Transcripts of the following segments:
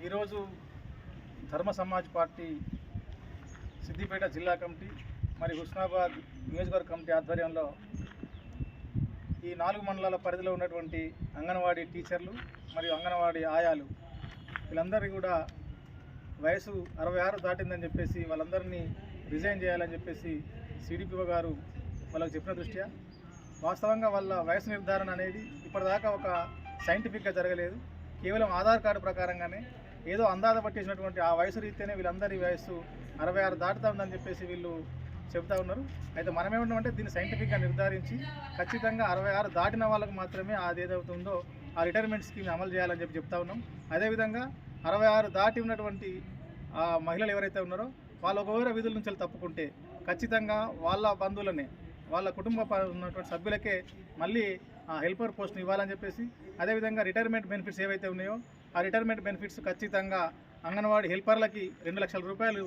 ఈరోజు ధర్మ సమాజ్ పార్టీ సిద్దిపేట జిల్లా కమిటీ మరి హుస్నాబాద్ నియోజకవర్గ కమిటీ ఆధ్వర్యంలో ఈ నాలుగు మండలాల పరిధిలో ఉన్నటువంటి అంగన్వాడీ టీచర్లు మరియు అంగన్వాడీ ఆయాలు వీళ్ళందరికీ కూడా వయసు అరవై ఆరు దాటిందని చెప్పేసి వాళ్ళందరినీ రిజైన్ చేయాలని చెప్పేసి సిడిపిఓ గారు వాళ్ళకు చెప్పిన దృష్ట్యా? వాస్తవంగా వాళ్ళ వయసు నిర్ధారణ అనేది ఇప్పటిదాకా ఒక సైంటిఫిక్గా జరగలేదు. కేవలం ఆధార్ కార్డు ప్రకారంగానే ఏదో అందాజ పట్టేసినటువంటి ఆ వయసు రీత్యానే వీళ్ళందరి వయసు అరవై ఆరు దాటుతా ఉందని చెప్పేసి వీళ్ళు చెబుతా ఉన్నారు. అయితే మనం ఏమంటామంటే దీన్ని సైంటిఫిక్గా నిర్ధారించి ఖచ్చితంగా అరవై ఆరు దాటిన వాళ్ళకు మాత్రమే అది ఏదవుతుందో ఆ రిటైర్మెంట్ స్కీమ్ అమలు చేయాలని చెప్పి చెప్తా ఉన్నాం. అదేవిధంగా అరవై ఆరు దాటి ఉన్నటువంటి మహిళలు ఎవరైతే ఉన్నారో వాళ్ళు ఒకవేళ విధుల నుంచి తప్పుకుంటే ఖచ్చితంగా వాళ్ళ బంధువులనే వాళ్ళ కుటుంబ ఉన్నటువంటి సభ్యులకే మళ్ళీ ఆ హెల్పర్ పోస్ట్ని ఇవ్వాలని చెప్పేసి అదేవిధంగా రిటైర్మెంట్ బెనిఫిట్స్ ఏవైతే ఉన్నాయో ఆ రిటైర్మెంట్ బెనిఫిట్స్ ఖచ్చితంగా అంగన్వాడీ హెల్పర్లకి రెండు లక్షల రూపాయలు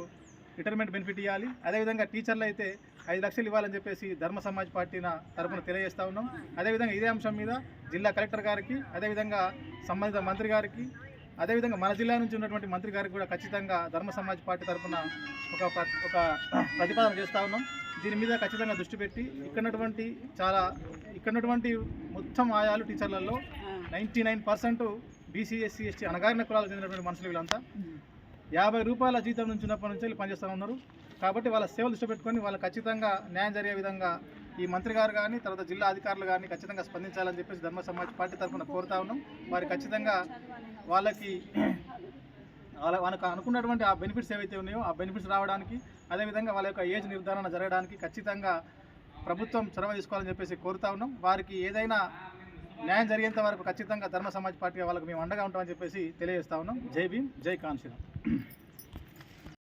రిటైర్మెంట్ బెనిఫిట్ ఇవ్వాలి అదేవిధంగా టీచర్లు అయితే ఐదు లక్షలు ఇవ్వాలని చెప్పేసి ధర్మ సమాజ్ పార్టీన తరఫున తెలియజేస్తా ఉన్నాం. అదేవిధంగా ఇదే అంశం మీద జిల్లా కలెక్టర్ గారికి అదేవిధంగా సంబంధిత మంత్రి గారికి అదేవిధంగా మన జిల్లా నుంచి ఉన్నటువంటి మంత్రి గారికి కూడా ఖచ్చితంగా ధర్మ సమాజ్ పార్టీ తరపున ఒక ఒక ప్రతిపాదన చేస్తా ఉన్నాం. దీని మీద ఖచ్చితంగా దృష్టి పెట్టి ఇక్కడటువంటి చాలా ఇక్కడటువంటి మొత్తం ఆయాలు టీచర్లలో ninety nine percent BC SC ST అనగారిన కులాలకు చెందినటువంటి మనుషులు వీళ్ళంతా. యాభై రూపాయల జీతం నుంచి ఉన్నప్పటి నుంచి వెళ్ళి పనిచేస్తూ ఉన్నారు. కాబట్టి వాళ్ళ సేవలు దృష్టి పెట్టుకొని వాళ్ళు ఖచ్చితంగా న్యాయం జరిగే విధంగా ఈ మంత్రి గారు కానీ తర్వాత జిల్లా అధికారులు కానీ ఖచ్చితంగా స్పందించాలని చెప్పేసి ధర్మ సమాజ్ పార్టీ తరఫున కోరుతా ఉన్నాం. వారి ఖచ్చితంగా వాళ్ళకి వాళ్ళ వాళ్ళకి అనుకున్నటువంటి ఆ బెనిఫిట్స్ ఏవైతే ఉన్నాయో ఆ బెనిఫిట్స్ రావడానికి అదేవిధంగా వాళ్ళ యొక్క ఏజ్ నిర్ధారణ జరగడానికి ఖచ్చితంగా ప్రభుత్వం చొరవ తీసుకోవాలని చెప్పేసి కోరుతా ఉన్నాం. వారికి ఏదైనా న్యాయం జరిగేంత వరకు ఖచ్చితంగా ధర్మ సమాజ్ పార్టీ వాళ్ళకి మేము అండగా ఉంటామని చెప్పేసి తెలియజేస్తా ఉన్నాం. జై భీమ్ జై కాన్శీరామ్